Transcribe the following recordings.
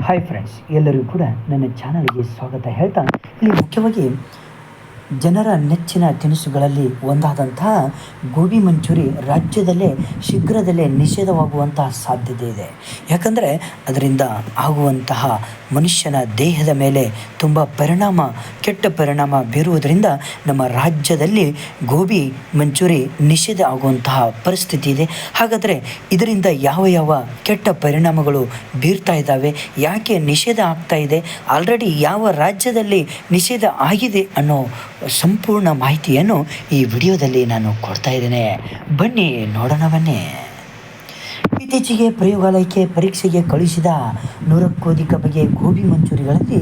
Hi friends ಎಲ್ಲರಿಗೂ ಕೂಡ ನನ್ನ ಚಾನಲ್ಗೆ ಸ್ವಾಗತ ಹೇಳ್ತಾ ಇಲ್ಲಿ ಮುಖ್ಯವಾಗಿ ಜನರ ನೆಚ್ಚಿನ ತಿನಿಸುಗಳಲ್ಲಿ ಒಂದಾದಂತಹ ಗೋಬಿ ಮಂಚೂರಿ ರಾಜ್ಯದಲ್ಲೇ ಶೀಘ್ರದಲ್ಲೇ ನಿಷೇಧವಾಗುವಂತಹ ಸಾಧ್ಯತೆ ಇದೆ. ಯಾಕಂದರೆ ಅದರಿಂದ ಆಗುವಂತಹ ಮನುಷ್ಯನ ದೇಹದ ಮೇಲೆ ತುಂಬ ಪರಿಣಾಮ, ಕೆಟ್ಟ ಪರಿಣಾಮ ಬೀರುವುದರಿಂದ ನಮ್ಮ ರಾಜ್ಯದಲ್ಲಿ ಗೋಬಿ ಮಂಚೂರಿ ನಿಷೇಧ ಆಗುವಂತಹ ಪರಿಸ್ಥಿತಿ ಇದೆ. ಹಾಗಾದರೆ ಇದರಿಂದ ಯಾವ ಯಾವ ಕೆಟ್ಟ ಪರಿಣಾಮಗಳು ಬೀರ್ತಾ ಇದ್ದಾವೆ, ಯಾಕೆ ನಿಷೇಧ ಆಗ್ತಾ ಇದೆ ಆಲ್ರೆಡಿ ಯಾವ ರಾಜ್ಯದಲ್ಲಿ ನಿಷೇಧ ಆಗಿದೆ ಅನ್ನೋ ಸಂಪೂರ್ಣ ಮಾಹಿತಿಯನ್ನು ಈ ವಿಡಿಯೋದಲ್ಲಿ ನಾನು ಕೊಡ್ತಾ ಇದ್ದೇನೆ. ಬನ್ನಿ ನೋಡೋಣ, ಬನ್ನಿ. ಇತ್ತೀಚೆಗೆ ಪ್ರಯೋಗಾಲಯಕ್ಕೆ ಪರೀಕ್ಷೆಗೆ ಕಳುಹಿಸಿದ ನೂರಕ್ಕೂ ಅಧಿಕ ಬಗೆಯ ಗೋಬಿ ಮಂಚೂರಿಗಳಲ್ಲಿ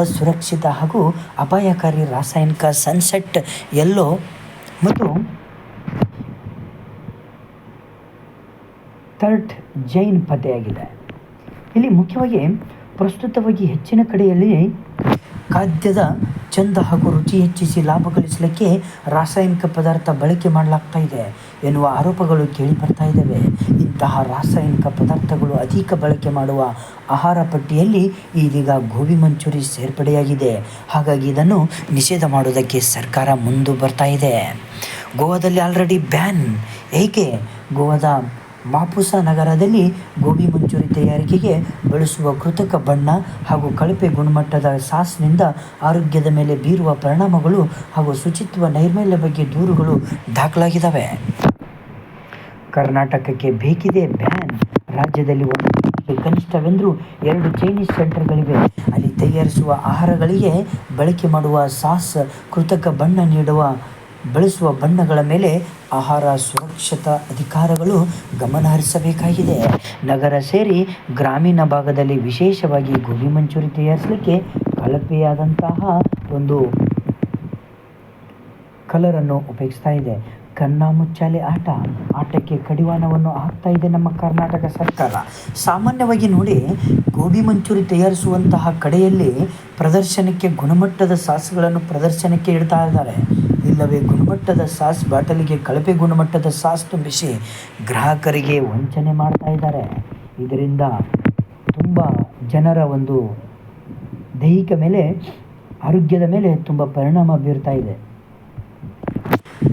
ಅಸುರಕ್ಷಿತ ಹಾಗೂ ಅಪಾಯಕಾರಿ ರಾಸಾಯನಿಕ ಸನ್ಸೆಟ್, ಎಲ್ಲೋ ಮತ್ತು ಥರ್ಡ್ ಜೈನ್ ಪತ್ತೆಯಾಗಿದೆ. ಇಲ್ಲಿ ಮುಖ್ಯವಾಗಿ ಪ್ರಸ್ತುತವಾಗಿ ಹೆಚ್ಚಿನ ಕಡೆಯಲ್ಲಿ ಖಾದ್ಯದ ಚಂದ ಹಾಗೂ ರುಚಿ ಹೆಚ್ಚಿಸಿ ಲಾಭ ಗಳಿಸಲಿಕ್ಕೆ ರಾಸಾಯನಿಕ ಪದಾರ್ಥ ಬಳಕೆ ಮಾಡಲಾಗ್ತಾ ಇದೆ ಎನ್ನುವ ಆರೋಪಗಳು ಕೇಳಿ ಬರ್ತಾ ಇದ್ದಾವೆ. ಇಂತಹ ರಾಸಾಯನಿಕ ಪದಾರ್ಥಗಳು ಅಧಿಕ ಬಳಕೆ ಮಾಡುವ ಆಹಾರ ಪಟ್ಟಿಯಲ್ಲಿ ಇದೀಗ ಗೋಬಿ ಮಂಚೂರಿ ಸೇರ್ಪಡೆಯಾಗಿದೆ. ಹಾಗಾಗಿ ಇದನ್ನು ನಿಷೇಧ ಮಾಡುವುದಕ್ಕೆ ಸರ್ಕಾರ ಮುಂದೆ ಬರ್ತಾ ಇದೆ. ಗೋವಾದಲ್ಲಿ ಆಲ್ರೆಡಿ ಬ್ಯಾನ್ ಏಕೆ? ಗೋವಾದ ಮಾಪುಸ ನಗರದಲ್ಲಿ ಗೋಬಿ ಮಂಚೂರಿ ತಯಾರಿಕೆಗೆ ಬಳಸುವ ಕೃತಕ ಬಣ್ಣ ಹಾಗೂ ಕಳಪೆ ಗುಣಮಟ್ಟದ ಸಾಸ್ನಿಂದ ಆರೋಗ್ಯದ ಮೇಲೆ ಬೀರುವ ಪರಿಣಾಮಗಳು ಹಾಗೂ ಶುಚಿತ್ವ ನೈರ್ಮಲ್ಯ ಬಗ್ಗೆ ದೂರುಗಳು ದಾಖಲಾಗಿದ್ದಾವೆ ಕರ್ನಾಟಕಕ್ಕೆ ಬೇಕಿದೆ ಬ್ಯಾನ್. ರಾಜ್ಯದಲ್ಲಿ ಒಂದು ಕನಿಷ್ಠವೆಂದರೂ ಎರಡು ಚೈನೀಸ್ ಸೆಂಟರ್ಗಳಿವೆ. ಅಲ್ಲಿ ತಯಾರಿಸುವ ಆಹಾರಗಳಿಗೆ ಬಳಕೆ ಮಾಡುವ ಸಾಸ್ ಕೃತಕ ಬಣ್ಣ ನೀಡುವ ಬಳಸುವ ಬಣ್ಣಗಳ ಮೇಲೆ ಆಹಾರ ಸುರಕ್ಷತಾ ಅಧಿಕಾರಗಳು ಗಮನ ಹರಿಸಬೇಕಾಗಿದೆ ನಗರ ಸೇರಿ ಗ್ರಾಮೀಣ ಭಾಗದಲ್ಲಿ ವಿಶೇಷವಾಗಿ ಗೋಬಿ ಮಂಚೂರಿ ತಯಾರಿಸಲಿಕ್ಕೆ ಕಳಪೆಯಾದಂತಹ ಒಂದು ಕಲರನ್ನು ಉಪಯೋಗಿಸ್ತಾ ಇದೆ. ಕಣ್ಣಾಮುಚ್ಚಾಲೆ ಮುಚ್ಚಾಲೆ ಆಟ. ಆಟಕ್ಕೆ ಕಡಿವಾಣವನ್ನು ಹಾಕ್ತಾ ಇದೆ ನಮ್ಮ ಕರ್ನಾಟಕ ಸರ್ಕಾರ. ಸಾಮಾನ್ಯವಾಗಿ ನೋಡಿ, ಗೋಬಿ ಮಂಚೂರಿ ತಯಾರಿಸುವಂತಹ ಕಡೆಯಲ್ಲಿ ಪ್ರದರ್ಶನಕ್ಕೆ ಗುಣಮಟ್ಟದ ಸಾಸ್ಗಳನ್ನು ಪ್ರದರ್ಶನಕ್ಕೆ ಇಡ್ತಾ ಇದ್ದಾರೆ. ಇಲ್ಲವೇ ಗುಣಮಟ್ಟದ ಸಾಸ್ ಬಾಟಲಿಗೆ ಕಳಪೆ ಗುಣಮಟ್ಟದ ಸಾಸ್ ತುಂಬಿಸಿ ಗ್ರಾಹಕರಿಗೆ ವಂಚನೆ ಮಾಡ್ತಾ ಇದ್ದಾರೆ. ಇದರಿಂದ ತುಂಬ ಜನರ ಒಂದು ದೈಹಿಕ ಮೇಲೆ, ಆರೋಗ್ಯದ ಮೇಲೆ ತುಂಬ ಪರಿಣಾಮ ಬೀರ್ತಾ ಇದೆ.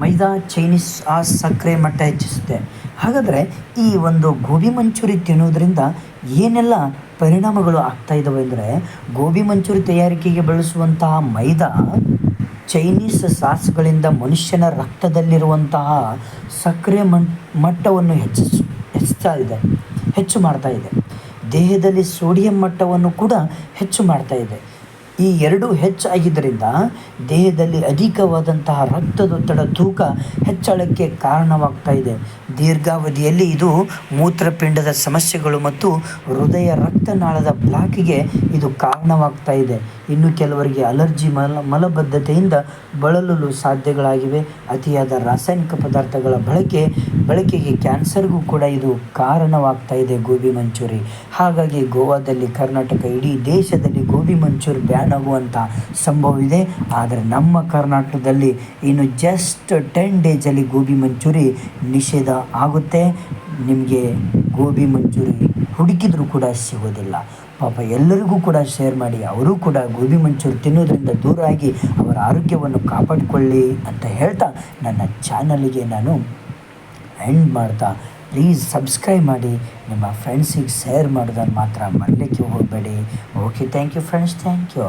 ಮೈದಾ ಚೈನೀಸ್ ಆ ಸಕ್ಕರೆ ಮಟ್ಟ ಹೆಚ್ಚಿಸುತ್ತೆ. ಹಾಗಾದರೆ ಈ ಒಂದು ಗೋಬಿ ಮಂಚೂರಿ ತಿನ್ನುವುದರಿಂದ ಏನೆಲ್ಲ ಪರಿಣಾಮಗಳು ಆಗ್ತಾ ಇದ್ದಾವೆ ಅಂದರೆ, ಗೋಬಿ ಮಂಚೂರಿ ತಯಾರಿಕೆಗೆ ಬಳಸುವಂತಹ ಮೈದಾ ಚೈನೀಸ್ ಸಾಸ್ಗಳಿಂದ ಮನುಷ್ಯನ ರಕ್ತದಲ್ಲಿರುವಂತಹ ಸಕ್ಕರೆ ಮಟ್ಟವನ್ನು ಹೆಚ್ಚಿಸು ಹೆಚ್ಚುತ್ತಾ ಇದೆ, ಹೆಚ್ಚು ಮಾಡ್ತಾ ಇದೆ. ದೇಹದಲ್ಲಿ ಸೋಡಿಯಂ ಮಟ್ಟವನ್ನು ಕೂಡ ಹೆಚ್ಚು ಮಾಡ್ತಾ ಇದೆ. ಈ ಎರಡು ಹೆಚ್ಚಾಗಿದ್ದರಿಂದ ದೇಹದಲ್ಲಿ ಅಧಿಕವಾದಂತಹ ರಕ್ತದೊತ್ತಡ ತೂಕ ಹೆಚ್ಚಳಕ್ಕೆ ಕಾರಣವಾಗ್ತಾ ಇದೆ. ದೀರ್ಘಾವಧಿಯಲ್ಲಿ ಇದು ಮೂತ್ರಪಿಂಡದ ಸಮಸ್ಯೆಗಳು ಮತ್ತು ಹೃದಯ ರಕ್ತನಾಳದ ಬ್ಲಾಕಿಗೆ ಇದು ಕಾರಣವಾಗ್ತಾ ಇದೆ. ಇನ್ನು ಕೆಲವರಿಗೆ ಅಲರ್ಜಿ ಮಲ, ಮಲಬದ್ಧತೆಯಿಂದ ಬಳಲಲು ಸಾಧ್ಯಗಳಾಗಿವೆ. ಅತಿಯಾದ ರಾಸಾಯನಿಕ ಪದಾರ್ಥಗಳ ಬಳಕೆ, ಬಳಕೆಗೆ ಕ್ಯಾನ್ಸರ್ಗೂ ಕೂಡ ಇದು ಕಾರಣವಾಗ್ತಾ ಇದೆ ಗೋಬಿ ಮಂಚೂರಿ. ಹಾಗಾಗಿ ಗೋವಾದಲ್ಲಿ, ಕರ್ನಾಟಕ, ಇಡೀ ದೇಶದಲ್ಲಿ ಗೋಬಿ ಮಂಚೂರಿ ಬ್ಯಾನ್ ಆಗುವಂಥ ಇದೆ ಆದರೆ ನಮ್ಮ ಕರ್ನಾಟಕದಲ್ಲಿ ಇನ್ನು ಜಸ್ಟ್ ಟೆನ್ ಡೇಸಲ್ಲಿ ಗೋಬಿ ಮಂಚೂರಿ ನಿಷೇಧ ಆಗುತ್ತೆ. ನಿಮಗೆ ಗೋಬಿ ಮಂಚೂರಿ ಹುಡುಕಿದ್ರೂ ಕೂಡ ಸಿಗೋದಿಲ್ಲ. ಪಾಪ ಎಲ್ಲರಿಗೂ ಕೂಡ ಶೇರ್ ಮಾಡಿ, ಅವರು ಕೂಡ ಗೋಬಿ ಮಂಚೂರಿ ತಿನ್ನೋದ್ರಿಂದ ದೂರ ಆಗಿ ಅವರ ಆರೋಗ್ಯವನ್ನು ಕಾಪಾಡಿಕೊಳ್ಳಿ ಅಂತ ಹೇಳ್ತಾ ನನ್ನ ಚಾನಲಿಗೆ ನಾನು ಎಂಡ್ ಮಾಡ್ತಾ ಪ್ಲೀಸ್ ಸಬ್ಸ್ಕ್ರೈಬ್ ಮಾಡಿ. ನಿಮ್ಮ ಫ್ರೆಂಡ್ಸಿಗೆ ಶೇರ್ ಮಾಡೋದನ್ನು ಮಾತ್ರ ಮರಲಿಕ್ಕೆ ಹೋಗಬೇಡಿ. Okay thank you friends thank you